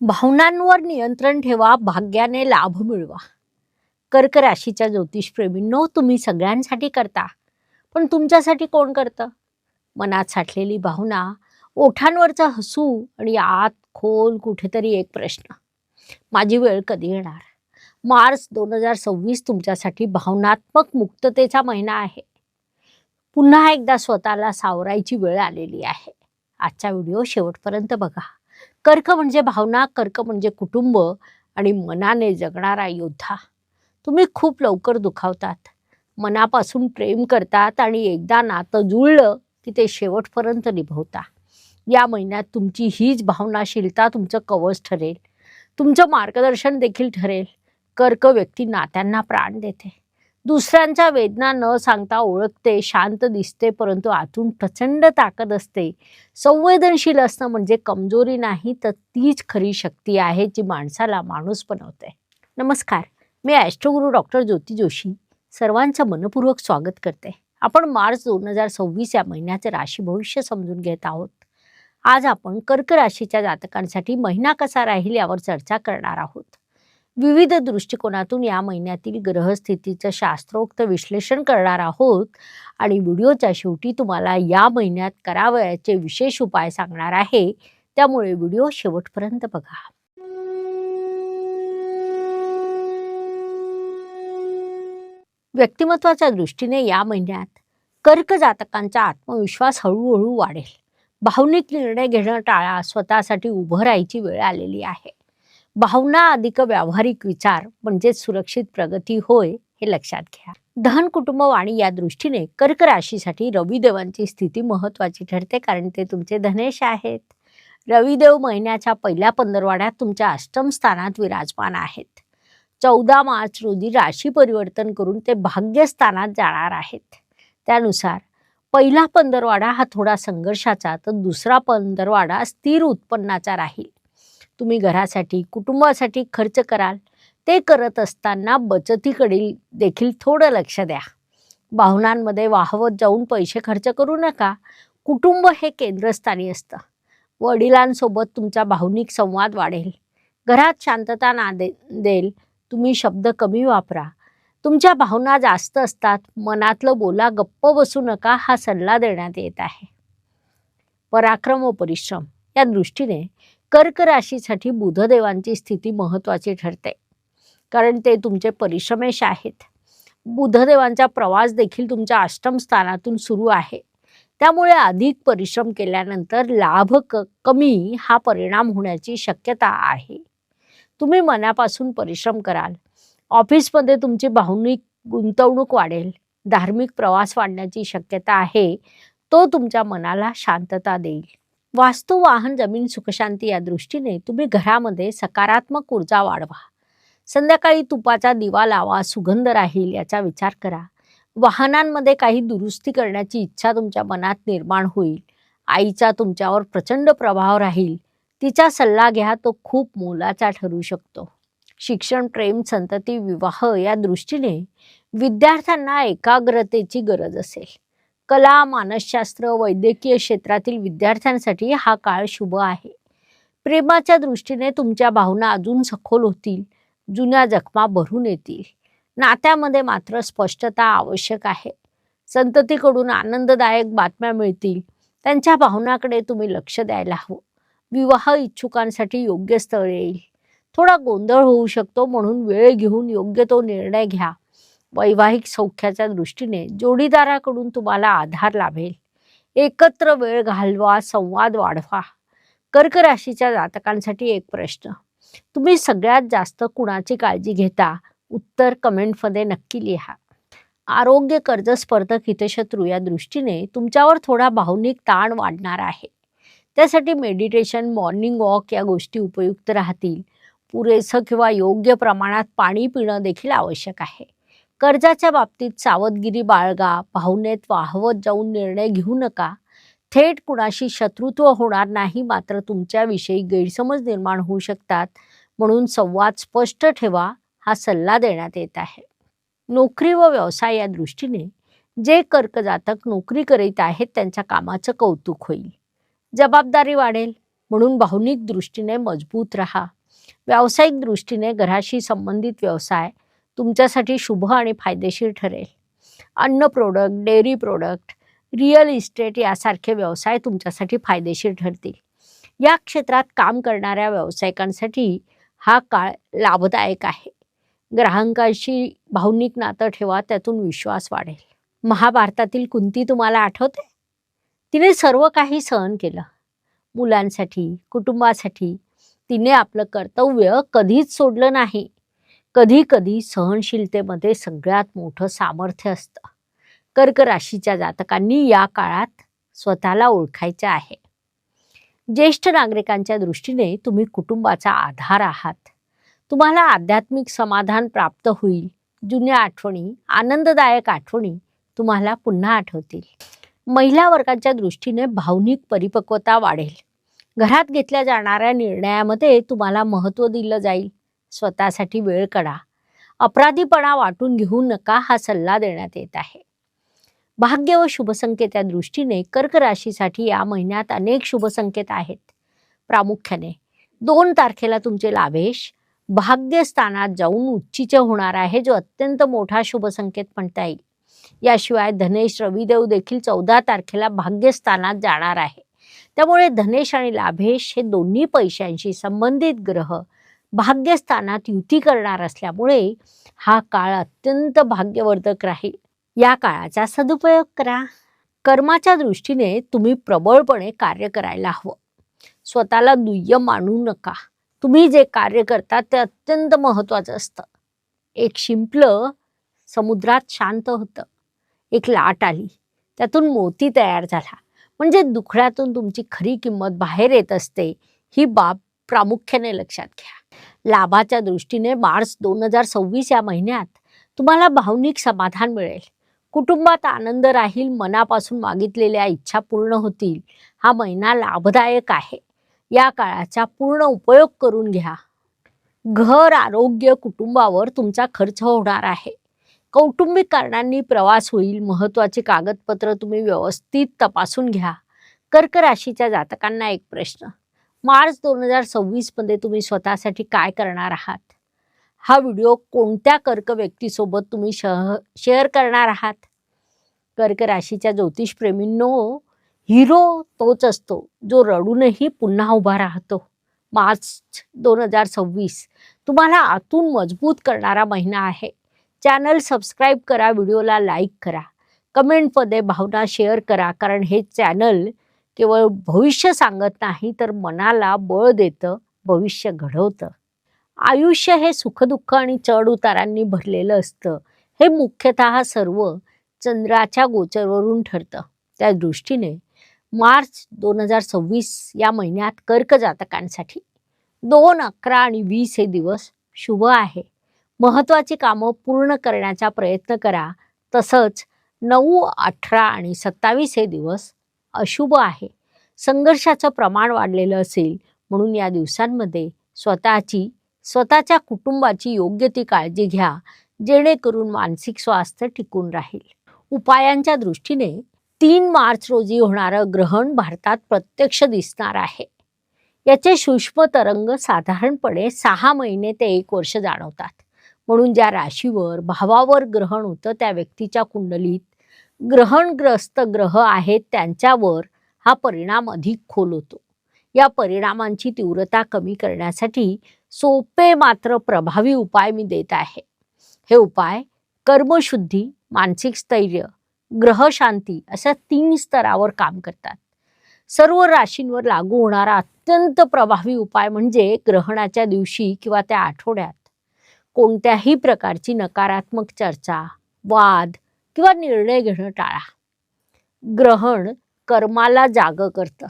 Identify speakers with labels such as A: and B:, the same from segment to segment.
A: भावनांवर नियंत्रण ठेवा भाग्याने लाभ मिळवा. कर्क राशीच्या ज्योतिषप्रेमींनो तुम्ही सगळ्यांसाठी करता. पण तुमच्यासाठी कोण करतं? मनात साठलेली भावना ओठांवरचं हसू आणि आत खोल कुठेतरी एक प्रश्न. माझी वेळ कधी येणार? मार्च दोन हजार सव्वीस तुमच्यासाठी भावनात्मक मुक्ततेचा महिना आहे. पुन्हा एकदा स्वतःला सावरायची वेळ आलेली आहे. आजचा व्हिडिओ शेवटपर्यंत बघा. कर्क म्हणजे भावना कर्क म्हणजे कुटुंब आणि मनाने जगणारा योद्धा. तुम्ही खूप लवकर दुखावतात. मनापासून प्रेम करतात आणि एकदा नातं जुळलं की ते शेवटपर्यंत निभवता. या महिन्यात तुमची हीच भावनाशीलता तुमचं कवच ठरेल. तुमचं मार्गदर्शन देखील ठरेल. कर्क व्यक्ती नात्यांना प्राण देते. दुसऱ्यांच्या वेदना न सांगता ओळखते शांत दिसते परंतु आतून प्रचंड ताकद असते. संवेदनशील असणं म्हणजे कमजोरी नाही तर तीच खरी शक्ती आहे जी माणसाला माणूस बनवते. नमस्कार मी ॲस्ट्रोगुरू डॉक्टर ज्योती जोशी. सर्वांचं मनपूर्वक स्वागत करते. आपण मार्च दोन हजार सव्वीस या महिन्याचे राशी भविष्य समजून घेत आहोत. आज आपण कर्क राशीच्या जातकांसाठी महिना कसा राहील यावर चर्चा करणार आहोत. विविध दृष्टिकोनातून या महिन्यातील ग्रहस्थितीचं शास्त्रोक्त विश्लेषण करणार आहोत. आणि व्हिडिओच्या शेवटी तुम्हाला या महिन्यात करावयाचे विशेष उपाय सांगणार आहे. त्यामुळे व्हिडिओ शेवटपर्यंत बघा. व्यक्तिमत्वाच्या दृष्टीने या महिन्यात कर्क जातकांचा आत्मविश्वास हळूहळू वाढेल. भावनिक निर्णय घेणं टाळा स्वतःसाठी उभं राहायची वेळ आलेली आहे. भावना अधिक व्यावहारिक विचार म्हणजे सुरक्षित प्रगती होय हे लक्षात घ्या. धन कुटुंब वाणी या दृष्टीने कर्क राशीसाठी रविदेवांची स्थिती महत्वाची ठरते कारण ते तुमचे धनेश आहेत. रविदेव महिन्याच्या पहिल्या पंधरवाड्यात तुमच्या अष्टम स्थानात विराजमान आहेत. चौदा मार्च रोजी राशी परिवर्तन करून ते भाग्यस्थानात जाणार आहेत. त्यानुसार पहिला पंधरवाडा हा थोडा संघर्षाचा तर दुसरा पंधरवाडा स्थिर उत्पन्नाचा राहील. तुम्ही घरासाठी कुटुंबासाठी खर्च कराल ते करत असताना बचतीकडील देखील थोडं लक्ष द्या. भावनांमध्ये वाहवत जाऊन पैसे खर्च करू नका. कुटुंब हे केंद्रस्थानी असतं. वडिलांसोबत तुमचा भावनिक संवाद वाढेल. घरात शांतता ना दे देईल. तुम्ही शब्द कमी वापरा. तुमच्या भावना जास्त असतात. मनातलं बोला गप्प बसू नका हा सल्ला देण्यात येत आहे. पराक्रम व परिश्रम या दृष्टीने कर्क राशीसाठी बुधदेवांची स्थिती महत्त्वाची ठरते. कारण ते तुमचे परिश्रमेश आहेत. बुधदेवांचा प्रवास देखील तुमच्या अष्टम स्थानातून सुरू आहे. त्यामुळे अधिक परिश्रम केल्यानंतर लाभ क कमी हा परिणाम होण्याची शक्यता आहे. तुम्ही मनापासून परिश्रम कराल. ऑफिसमध्ये तुमची भावनिक गुंतवणूक वाढेल. धार्मिक प्रवास वाढण्याची शक्यता आहे. तो तुमच्या मनाला शांतता देईल. वास्तू वाहन जमीन सुखशांती या दृष्टीने तुम्ही घरामध्ये सकारात्मक ऊर्जा वाढवा. संध्याकाळी तुपाचा दिवा लावा सुगंध राहील याचा विचार करा. वाहनांमध्ये काही दुरुस्ती करण्याची इच्छा तुमच्या मनात निर्माण होईल. आईचा तुमच्यावर प्रचंड प्रभाव राहील. तिचा सल्ला घ्या तो खूप मोलाचा ठरू शकतो. शिक्षण प्रेम संतती विवाह या दृष्टीने विद्यार्थ्यांना एकाग्रतेची गरज असेल. कला मानसशास्त्र वैद्यकीय क्षेत्रातील विद्यार्थ्यांसाठी हा काळ शुभ आहे. प्रेमाच्या दृष्टीने तुमच्या भावना अजून सखोल होतील जुन्या जखमा भरून येतील. नात्यामध्ये मात्र स्पष्टता आवश्यक आहे. संततीकडून आनंददायक बातम्या मिळतील. त्यांच्या भावनाकडे तुम्ही लक्ष द्यायला हवं. विवाह इच्छुकांसाठी योग्य स्थळ येईल. थोडा गोंधळ होऊ शकतो म्हणून वेळ घेऊन योग्य तो निर्णय घ्या. वैवाहिक सौख्याच्या दृष्टीने जोडीदाराकडून तुम्हाला आधार लाभेल. एकत्र वेळ घालवा संवाद वाढवा. कर्क राशीच्या जातकांसाठी एक प्रश्न. तुम्ही सगळ्यात जास्त कुणाची काळजी घेता? उत्तर कमेंटमध्ये नक्की लिहा. आरोग्य कर्ज स्पर्धक हितशत्रू या दृष्टीने तुमच्यावर थोडा भावनिक ताण वाढणार आहे. त्यासाठी मेडिटेशन मॉर्निंग वॉक या गोष्टी उपयुक्त राहतील. पुरेसं किंवा योग्य प्रमाणात पाणी पिणं देखील आवश्यक आहे. कर्जाच्या बाबतीत सावधगिरी बाळगा भावनेत वाहवत जाऊन निर्णय घेऊ नका. थेट कुणाशी शत्रुत्व होणार नाही मात्र तुमच्याविषयी गैरसमज निर्माण होऊ शकतात म्हणून संवाद स्पष्ट ठेवा हा सल्ला देण्यात येत आहे. नोकरी व व्यवसाय या दृष्टीने जे कर्क जातक नोकरी करीत आहेत त्यांच्या कामाचं कौतुक होईल. जबाबदारी वाढेल म्हणून भावनिक दृष्टीने मजबूत रहा. व्यावसायिक दृष्टीने घराशी संबंधित व्यवसाय तुमच्यासाठी शुभ आणि फायदेशीर ठरेल. अन्न product dairy product real estate यासारखे व्यवसाय तुमच्यासाठी फायदेशीर ठरतील. या क्षेत्रात काम करणाऱ्या व्यावसायिकांसाठी हा काळ लाभदायक आहे. ग्राहकांशी भावनिक नातं ठेवा त्यातून विश्वास वाढेल. महाभारतातील कुंती तुम्हाला आठवते? तिने सर्व काही सहन केलं. मुलांसाठी कुटुंबासाठी तिने आपलं कर्तव्य कधीच सोडलं नाही. कधी कधी सहनशीलतेमध्ये सगळ्यात मोठं सामर्थ्य असतं. कर्क राशीच्या जातकांनी या काळात स्वतःला ओळखायचे आहे. ज्येष्ठ नागरिकांच्या दृष्टीने तुम्ही कुटुंबाचा आधार आहात. तुम्हाला आध्यात्मिक समाधान प्राप्त होईल. जुन्या आठवणी आनंददायक आठवणी तुम्हाला पुन्हा आठवतील. महिला वर्गाच्या दृष्टीने भावनिक परिपक्वता वाढेल. घरात घेतल्या जाणाऱ्या निर्णयामध्ये तुम्हाला महत्त्व दिलं जाईल. स्वतःसाठी वेळ काढा. अपराधीपणा वाटून घेऊ नका हा सल्ला देण्यात येत आहे. भाग्य व शुभसंकेत दृष्टीने कर्क राशीसाठी या महिन्यात अनेक शुभसंकेत आहेत. प्रामुख्याने दोन तारखेला तुमचे लाभेश. भाग्यस्थानात जाऊन उच्चीच होणार आहे जो अत्यंत मोठा शुभसंकेत म्हणता येईल. याशिवाय धनेश रविदेव देखील चौदा तारखेला भाग्यस्थानात जाणार आहे. त्यामुळे धनेश आणि लाभेश हे दोन्ही पैशांशी संबंधित ग्रह भाग्यस्थानात युती करणार असल्यामुळे हा काळ अत्यंत भाग्यवर्धक राहील. या काळाचा सदुपयोग करा. कर्माच्या दृष्टीने तुम्ही प्रबळपणे कार्य करायला हवं. स्वतःला दुय्यम मानू नका. तुम्ही जे कार्य करता ते अत्यंत महत्वाचं असतं. एक शिंपलं समुद्रात शांत होतं. एक लाट आली. त्यातून मोती तयार झाला. म्हणजे दुखड्यातून तुमची खरी किंमत बाहेर येत असते ही बाब प्रामुख्याने लक्षात घ्या. लाभाच्या दृष्टीने मार्च दोन हजार सव्वीस या महिन्यात तुम्हाला भावनिक समाधान मिळेल. कुटुंबात आनंद राहील मनापासून मागितलेल्या इच्छा पूर्ण होतील. हा महिना लाभदायक आहे. या काळाचा पूर्ण उपयोग करून घ्या. घर आरोग्य कुटुंबावर तुमचा खर्च होणार आहे. कौटुंबिक कारणांनी प्रवास होईल. महत्वाची कागदपत्र तुम्ही व्यवस्थित तपासून घ्या. कर्क राशीच्या जातकांना एक प्रश्न. मार्च दोन हजार सव्वीसमध्ये तुम्ही स्वतःसाठी काय करणार आहात? हा व्हिडिओ कोणत्या कर्क व्यक्तीसोबत तुम्ही शह शेअर करणार आहात? कर्क राशीच्या ज्योतिषप्रेमींनो हिरो तोच असतो जो रडूनही पुन्हा उभा राहतो. मार्च दोन हजार सव्वीस. तुम्हाला आतून मजबूत करणारा महिना आहे. चॅनल सबस्क्राईब करा व्हिडिओला लाईक करा. कमेंटमध्ये भावना शेअर करा कारण हे चॅनल केवळ भविष्य सांगत नाही तर मनाला बळ देतं भविष्य घडवतं. आयुष्य हे सुखदुःख आणि चढउतारांनी भरलेलं असतं. हे मुख्यतः सर्व चंद्राच्या गोचरवरून ठरतं. त्या दृष्टीने मार्च दोन हजार सव्वीस या महिन्यात कर्क जातकांसाठी दोन अकरा आणि वीस हे दिवस शुभ आहे. महत्त्वाची कामं पूर्ण करण्याचा प्रयत्न करा. तसंच नऊ अठरा आणि सत्तावीस हे दिवस अशुभ आहे. संघर्षाचं प्रमाण वाढलेलं असेल म्हणून या दिवसांमध्ये स्वतःची स्वतःच्या कुटुंबाची योग्य ती काळजी घ्या जेणेकरून मानसिक स्वास्थ्य टिकून राहील. उपायांच्या दृष्टीने तीन मार्च रोजी होणारं ग्रहण भारतात प्रत्यक्ष दिसणार आहे. याचे सूक्ष्म तरंग साधारणपणे सहा महिने ते एक वर्ष जाणवतात. म्हणून ज्या राशीवर भावावर ग्रहण होतं त्या व्यक्तीच्या कुंडलीत ग्रहणग्रस्त ग्रह आहेत त्यांच्यावर हा परिणाम अधिक खोल होतो. या परिणामांची तीव्रता कमी करण्यासाठी सोपे मात्र प्रभावी उपाय मी देत आहे. हे उपाय कर्मशुद्धी मानसिक स्थैर्य ग्रहशांती अशा तीन स्तरावर काम करतात. सर्व राशींवर लागू होणारा अत्यंत प्रभावी उपाय म्हणजे ग्रहणाच्या दिवशी किंवा त्या आठवड्यात कोणत्याही प्रकारची नकारात्मक चर्चा वाद किंवा निर्णय घेणं टाळा. ग्रहण कर्माला जाग करतं.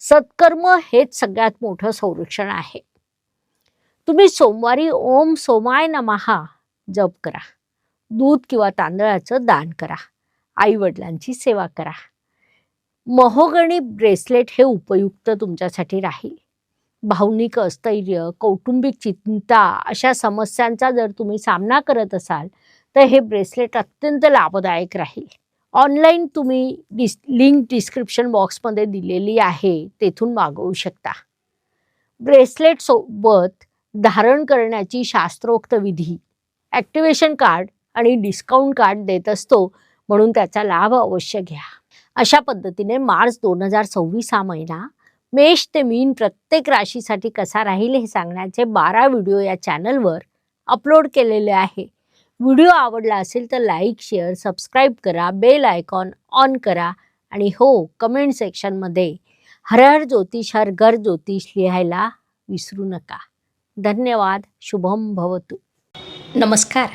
A: सत्कर्म हेच सगळ्यात मोठं संरक्षण आहे. तुम्ही सोमवारी ओम सोमाय नमहा जप करा. दूध किंवा तांदळाचं दान करा. आई वडिलांची सेवा करा. महोगणी ब्रेसलेट हे उपयुक्त तुमच्यासाठी राहील. भावनिक अस्थैर्य कौटुंबिक चिंता अशा समस्यांचा जर तुम्ही सामना करत असाल तर हे ब्रेसलेट अत्यंत लाभदायक राहील. ऑनलाईन तुम्ही डिस लिंक डिस्क्रिप्शन बॉक्समध्ये दिलेली आहे तेथून मागवू शकता. ब्रेसलेटसोबत धारण करण्याची शास्त्रोक्त विधी ॲक्टिवेशन कार्ड आणि डिस्काउंट कार्ड देत असतो म्हणून त्याचा लाभ अवश्य घ्या. अशा पद्धतीने मार्च दोन हजार सव्वीस हा महिना मेष ते मीन प्रत्येक राशीसाठी कसा राहील हे सांगण्याचे बारा व्हिडिओ या चॅनलवर अपलोड केलेले आहे. व्हिडिओ आवडला असेल तर लाईक शेअर सबस्क्राईब करा बेल आयकॉन ऑन करा आणि हो कमेंट सेक्शनमध्ये हर हर ज्योतिष हर घर ज्योतिष लिहायला विसरू नका. धन्यवाद शुभम भवतु. नमस्कार.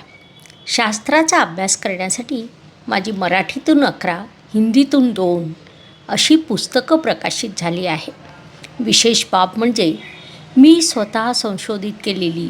A: शास्त्राचा अभ्यास करण्यासाठी माझी मराठीतून अकरा हिंदीतून दोन अशी पुस्तकं प्रकाशित झाली आहे. विशेष बाब म्हणजे मी स्वतः संशोधित केलेली